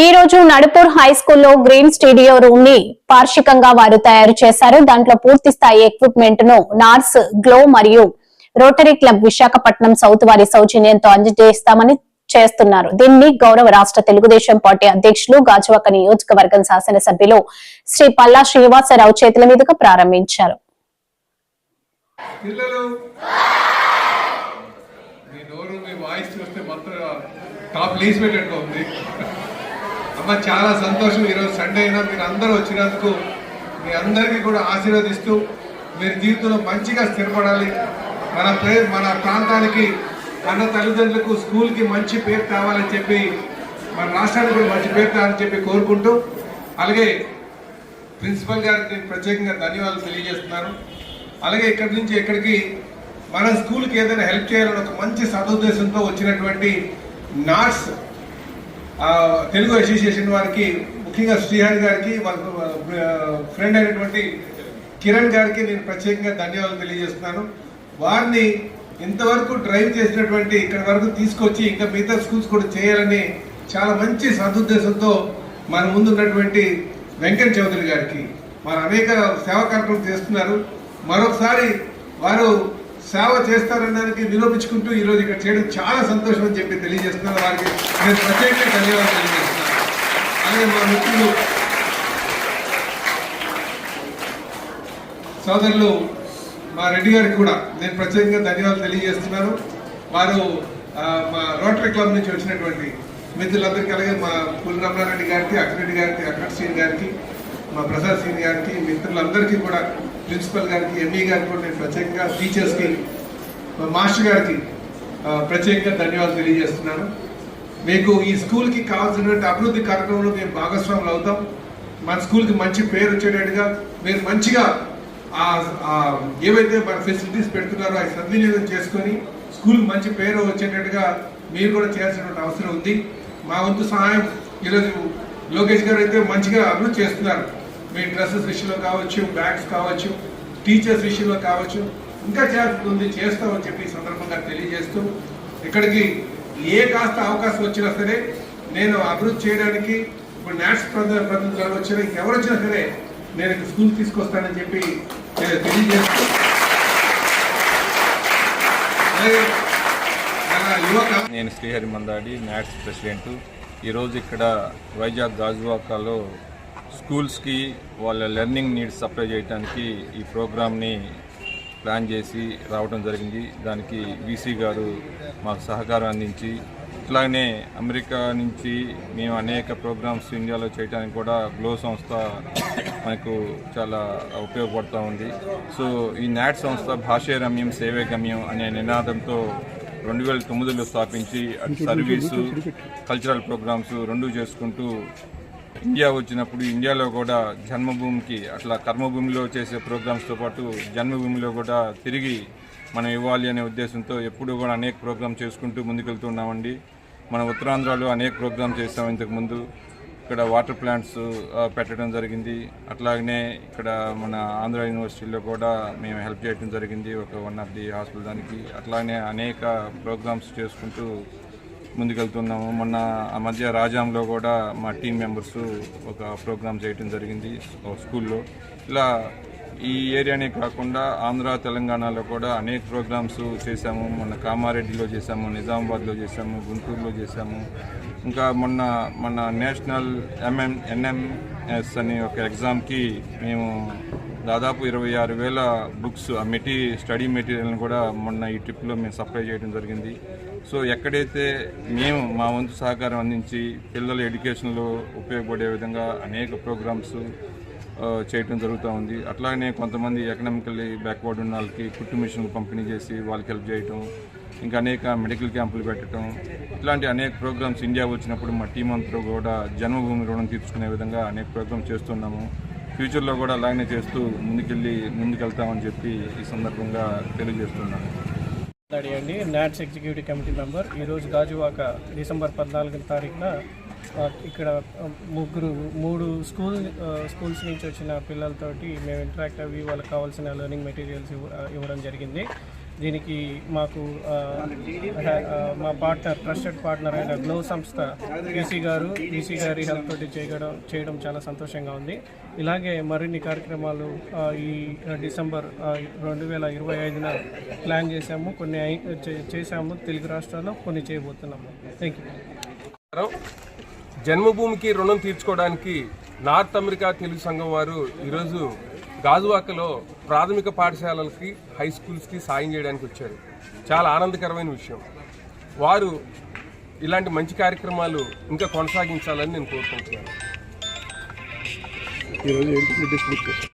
ఈ రోజు నడుపూర్ హై స్కూల్లో గ్రీన్ స్టూడియో రూమ్ని పార్షికంగా వారు తయారు చేశారు. దాంట్లో పూర్తి స్థాయి ఎక్విప్మెంట్ను నార్స్ గ్లో మరియు రోటరీ క్లబ్ విశాఖపట్నం సౌత్ వారి సౌజన్యంతో అందజేస్తామని చేస్తున్నారు. దీన్ని గౌరవ రాష్ట్ర తెలుగుదేశం పార్టీ అధ్యక్షులు గాజువాక నియోజకవర్గం శాసనసభ్యులు శ్రీ పల్లా శ్రీనివాసరావు చేతుల మీదుగా ప్రారంభించారు. మీ నోరు మీ వాయిస్ చూస్తే టాప్ లీజ్ పెట్టినట్టు ఉంది. అమ్మ చాలా సంతోషం. ఈరోజు సండే అయినా మీరు అందరూ వచ్చినందుకు మీ అందరికీ కూడా ఆశీర్వదిస్తూ మీరు జీవితంలో మంచిగా స్థిరపడాలి. మన ప్రే మన ప్రాంతానికి మన తల్లిదండ్రులకు స్కూల్కి మంచి పేరు కావాలని చెప్పి మన రాష్ట్రానికి కూడా మంచి పేరు కావాలని చెప్పి కోరుకుంటూ అలాగే ప్రిన్సిపల్ గారికి ప్రత్యేకంగా ధన్యవాదాలు తెలియజేస్తున్నాను అలాగే ఇక్కడి నుంచి ఇక్కడికి మన స్కూల్కి ఏదైనా హెల్ప్ చేయాలని ఒక మంచి సదుద్దేశంతో వచ్చినటువంటి నాట్స్ తెలుగు అసోసియేషన్ వారికి ముఖ్యంగా శ్రీహరి గారికి వాళ్ళ ఫ్రెండ్ అయినటువంటి కిరణ్ గారికి నేను ప్రత్యేకంగా ధన్యవాదాలు తెలియజేస్తున్నాను. వారిని ఇంతవరకు డ్రైవ్ చేసినటువంటి ఇక్కడ వరకు తీసుకొచ్చి ఇంకా మిగతా స్కూల్స్ కూడా చేయాలని చాలా మంచి సదుద్దేశంతో మన ముందు ఉన్నటువంటి వెంకట్ చౌదరి గారికి వారు అనేక సేవా కార్యక్రమం చేస్తున్నారు. మరొకసారి వారు సేవ చేస్తారనడానికి నిరూపించుకుంటూ ఈరోజు ఇక్కడ చేయడం చాలా సంతోషం అని చెప్పి తెలియజేస్తున్నాను వారికి నేను ప్రత్యేకంగా ధన్యవాదాలు తెలియజేస్తున్నాను. అలాగే మా మిత్రులు సోదరులు మా రెడ్డి గారికి కూడా నేను ప్రత్యేకంగా ధన్యవాదాలు తెలియజేస్తున్నాను. వారు మా రోటరీ క్లబ్ నుంచి వచ్చినటువంటి మిత్రులందరికీ అలాగే మా పుల్ రమణారెడ్డి గారికి అక్కిరెడ్డి గారికి అక్కడ్ శ్రీని గారికి మా ప్రసాద్ సింగ్ గారికి మిత్రులందరికీ కూడా ప్రిన్సిపల్ గారికి ఎంఈ గారికి కూడా నేను ప్రత్యేకంగా టీచర్స్కి మా మాస్టర్ గారికి ప్రత్యేకంగా ధన్యవాదాలు తెలియజేస్తున్నాను. మీకు ఈ స్కూల్కి కావాల్సినటువంటి అభివృద్ధి కార్యక్రమంలో మేము భాగస్వాములు అవుతాం. మన స్కూల్కి మంచి పేరు వచ్చేటట్టుగా మీరు మంచిగా ఏవైతే మన ఫెసిలిటీస్ పెడుతున్నారో అవి సద్వినియోగం చేసుకొని స్కూల్కి మంచి పేరు వచ్చేటట్టుగా మీరు కూడా చేయాల్సినటువంటి అవసరం ఉంది. మా వంతు సహాయం ఈరోజు లోకేష్ గారు అయితే మంచిగా అభివృద్ధి చేస్తున్నారు. మీ డ్రెస్సెస్ విషయంలో కావచ్చు బ్యాగ్స్ కావచ్చు టీచర్స్ విషయంలో కావచ్చు ఇంకా చేయాల్సి ఉంది చేస్తామని చెప్పి సందర్భంగా తెలియజేస్తూ ఇక్కడికి ఏ కాస్త అవకాశం వచ్చినా సరే నేను అభివృద్ధి చేయడానికి ఇప్పుడు నేషనల్ ప్రతినిధులు వచ్చినా ఇంకెవరు వచ్చినా సరే నేను స్కూల్ తీసుకొస్తానని చెప్పి నేను తెలియజేస్తూ నేను శ్రీహరి మందాడి నాట్స్ ప్రెసిడెంట్. ఈరోజు ఇక్కడ వైజాగ్ గాజువాకలో స్కూల్స్కి వాళ్ళ లెర్నింగ్ నీడ్స్ సప్లై చేయడానికి ఈ ప్రోగ్రామ్ని ప్లాన్ చేసి రావడం జరిగింది. దానికి వీసీ గారు మాకు సహకారం అందించి ఇట్లాగనే అమెరికా నుంచి మేము అనేక ప్రోగ్రామ్స్ ఇండియాలో చేయడానికి కూడా గ్లో సంస్థ మనకు చాలా ఉపయోగపడుతూ ఉంది. సో ఈ నాట్ సంస్థ భాషే రమ్యం సేవే గమ్యం అనే నినాదంతో రెండు వేల తొమ్మిదిలో స్థాపించి సర్వీసు కల్చరల్ ప్రోగ్రామ్స్ రెండు చేసుకుంటూ ఇండియా వచ్చినప్పుడు ఇండియాలో కూడా జన్మభూమికి అట్లా కర్మభూమిలో చేసే ప్రోగ్రామ్స్తో పాటు జన్మభూమిలో కూడా తిరిగి మనం ఇవ్వాలి అనే ఉద్దేశంతో ఎప్పుడు కూడా అనేక ప్రోగ్రామ్ చేసుకుంటూ ముందుకెళ్తున్నామండి మన ఉత్తరాంధ్రలో అనేక ప్రోగ్రామ్ చేస్తాం ఇంతకుముందు ఇక్కడ వాటర్ ప్లాంట్స్ పెట్టడం జరిగింది. అట్లాగనే ఇక్కడ మన ఆంధ్ర యూనివర్సిటీలో కూడా మేము హెల్ప్ చేయడం జరిగింది. ఒక వన్ ఆఫ్ ది హాస్పిటల్ దానికి. అట్లాగనే అనేక ప్రోగ్రామ్స్ చేసుకుంటూ ముందుకెళ్తున్నాము. మొన్న ఆ మధ్య రాజాంలో కూడా మా టీం మెంబర్స్ ఒక ప్రోగ్రామ్ చేయడం జరిగింది ఒక స్కూల్లో. ఇలా ఈ ఏరియానే కాకుండా ఆంధ్ర తెలంగాణలో కూడా అనేక ప్రోగ్రామ్స్ చేశాము. మొన్న కామారెడ్డిలో చేశాము నిజామాబాద్లో చేశాము గుంటూరులో చేశాము. ఇంకా మొన్న మన నేషనల్ ఎంఎం ఎన్ఎంఎస్ అనే ఒక ఎగ్జామ్కి మేము దాదాపు ఇరవై ఆరు వేల బుక్స్ ఆ మెటీ స్టడీ మెటీరియల్ని కూడా మొన్న ఈ ట్రిప్లో మేము సప్లై చేయడం జరిగింది. సో ఎక్కడైతే మేము మా వంతు సహకారం అందించి పిల్లల ఎడ్యుకేషన్లో ఉపయోగపడే విధంగా అనేక ప్రోగ్రామ్స్ చేయటం జరుగుతూ ఉంది. అట్లాగనే కొంతమంది ఎకనామికల్లీ బ్యాక్వర్డ్ ఉన్న వాళ్ళకి కుట్టు మిషన్లు పంపిణీ చేసి వాళ్ళకి హెల్ప్ చేయటం ఇంకా అనేక మెడికల్ క్యాంపులు పెట్టడం ఇట్లాంటి అనేక ప్రోగ్రామ్స్ ఇండియా వచ్చినప్పుడు మా టీం అంతా కూడా జన్మభూమి రుణం తీర్చుకునే విధంగా అనేక ప్రోగ్రామ్స్ చేస్తున్నాము. ఫ్యూచర్లో కూడా అలాగనే చేస్తూ ముందుకెళ్ళి ముందుకెళ్తామని చెప్పి ఈ సందర్భంగా తెలియజేస్తున్నాను. మాట్లాడేయండి. NATS executive committee member. ఈరోజు గాజువాక డిసెంబర్ పద్నాలుగు తారీఖున ఇక్కడ ముగ్గురు మూడు స్కూల్ స్కూల్స్ నుంచి వచ్చిన పిల్లలతోటి మేము ఇంటరాక్ట్ అవి వాళ్ళకి కావాల్సిన లెర్నింగ్ మెటీరియల్స్ ఇవ్వ- ఇవ్వడం జరిగింది. దీనికి మాకు మా పార్ట్నర్ ట్రస్టెడ్ పార్ట్నర్ అయిన గ్లో సంస్థ ఈసీ గారు ఈసీ గారి హెల్ప్ తోటి చేయడం చేయడం చాలా సంతోషంగా ఉంది. ఇలాగే మరిన్ని కార్యక్రమాలు ఈ డిసెంబర్ రెండు వేల ఇరవై ఐదున ప్లాన్ చేశాము. కొన్ని చే- చేశాము తెలుగు రాష్ట్రాల్లో కొన్ని చేయబోతున్నాము. థ్యాంక్ యూ జన్మభూమికి రుణం తీర్చుకోవడానికి నార్త్ అమెరికా తెలుగు సంఘం వారు ఈరోజు గాజువాకలో ప్రాథమిక పాఠశాలలకి హై స్కూల్స్కి సాయం చేయడానికి వచ్చారు. చాలా ఆనందకరమైన విషయం. వారు ఇలాంటి మంచి కార్యక్రమాలు ఇంకా కొనసాగించాలని నేను కోరుకుంటున్నాను.